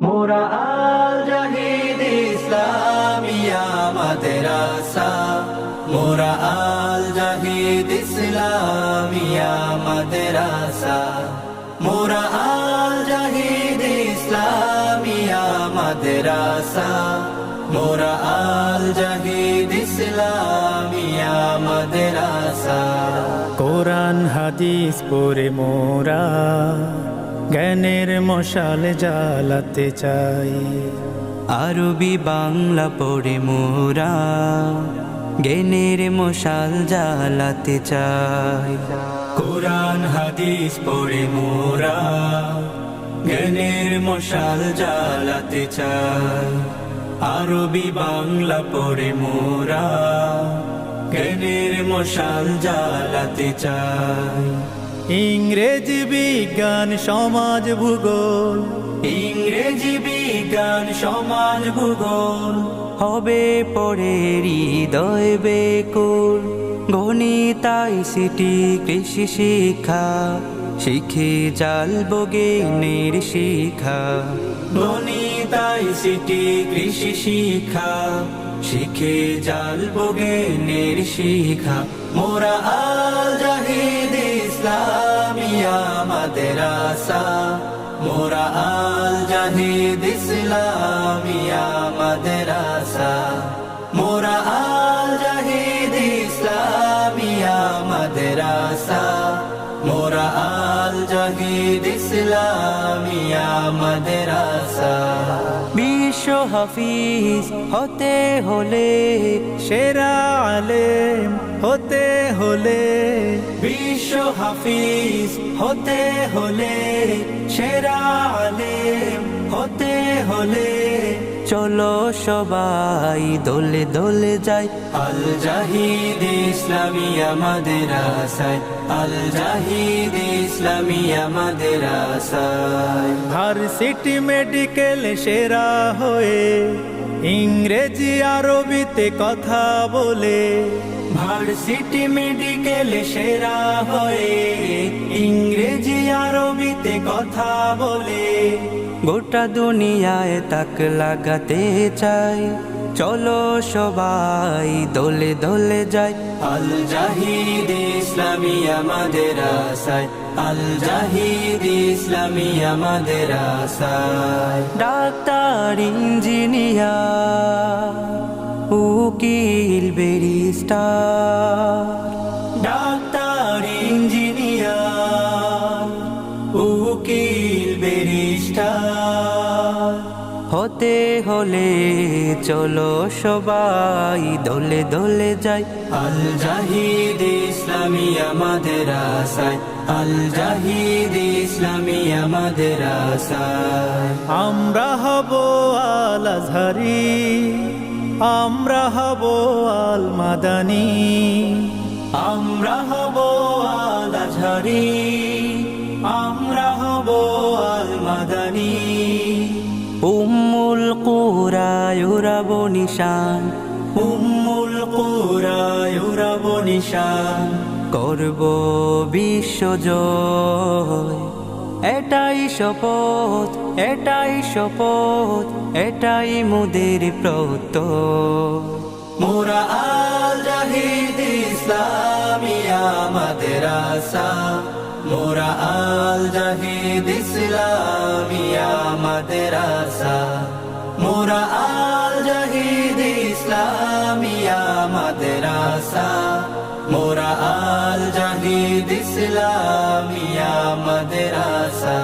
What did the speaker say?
মোরা আল জাহিদ ইসলামিয়া মাদ্রাসা মোরা আল জাহিদ ইসলামিয়া মাদ্রাসা মোরা আল জাহিদ ইসলামিয়া মাদ্রাসা মোরা আল জাহিদ ইসলামিয়া মাদ্রাসা কোরআন, হাদিস পড়ে মোরা। জ্ঞানের মশাল জ্বালাতে চাই। আরবি বাংলা পড়ে মোরা জ্ঞানের মশাল জ্বালাতে চাই। কোরআন হাদিস পড়ে মোরা জ্ঞানের মশাল জ্বালাতে চাই। আরবি বাংলা পড়ে মোরা জ্ঞানের মশাল জ্বালাতে চাই। ইংরেজি বিজ্ঞান সমাজ ভূগোল। ইংরেজি বিজ্ঞান সমাজ ভূগোল। হবে পড়ে হৃদয় বেকুল। গণিতাই সিটি কৃষি শিক্ষা শিখে জালব জ্ঞানের শিখা গণিতাই সিটি কৃষি শিক্ষা শিখে জালব জ্ঞানের শিখা মোরা আল জাহিদ ইসলামিয়া মাদ্রাসা, মোরা আল জাহিদ ইসলামিয়া মাদ্রাসা। মোরা আল জাহিদ ইসলামিয়া মাদ্রাসা। মোরা আল জাহিদ ইসলামিয়া মাদ্রাসা। বিশ্ব হাফিজ হতে হলে সেরা আলেম হতে হলে বিশ্ব হাফিজ হতে হলে সেরা আলেম হতে হলে চলো সবাই দোলে দোলে যাই। আল জাহিদ ইসলামিয়া মাদ্রাসায় আল জাহিদ ইসলামী ইসলামিয়া মাদ্রাসায়। ভার্সিটি মেডিকেল সেরা হয়ে ইংরেজি আরবিতে কথা বলে। ভার্সিটি মেডিকেল সেরা হয়ে, ইংরেজি, আরবিতে কথা বলে। গোটা দুনিয়ায় তাক লাগাতে চাই। চলো সবাই দোলে দোলে যাই। আল জাহিদ ইসলামিয়া মাদ্রাসায় আল জাহিদ ইসলামিয়া মাদ্রাসায় ডাক্তার, ইঞ্জিনিয়ার, উকিল বেরিস্টার ডাক্তার ইঞ্জিনিয়ার উকিল বেরিস্টার হতে হলে চলো সবাই দলে দোলে যাই। আল জাহিদ ইসলামিয়া মাদ্রাসায় আল জাহিদ ইসলামিয়া মাদ্রাসায় আমরা হব আল আজহারি। আমরা হব আল মাদানী আমরা হব আল আজহারি আমরা হব আল মাদানী উম্মুল কুরায়ুরাব নিশান। উম্মুল কুরায়ুরাব নিশান। করব বিশ্বজয় এটাই শপথ এটাই শপথ, এটাই মুদের প্রত মোরা আল জাহিদ ইসলামিয়া, মাদ্রাসা। মোরা আল জাহিদ ইসলামিয়া, মাদ্রাসা। মোরা আল জাহিদ ইসলামিয়া, মাদ্রাসা। মোরা আল জাহিদ ইসলামিয়া মাদ্রাসা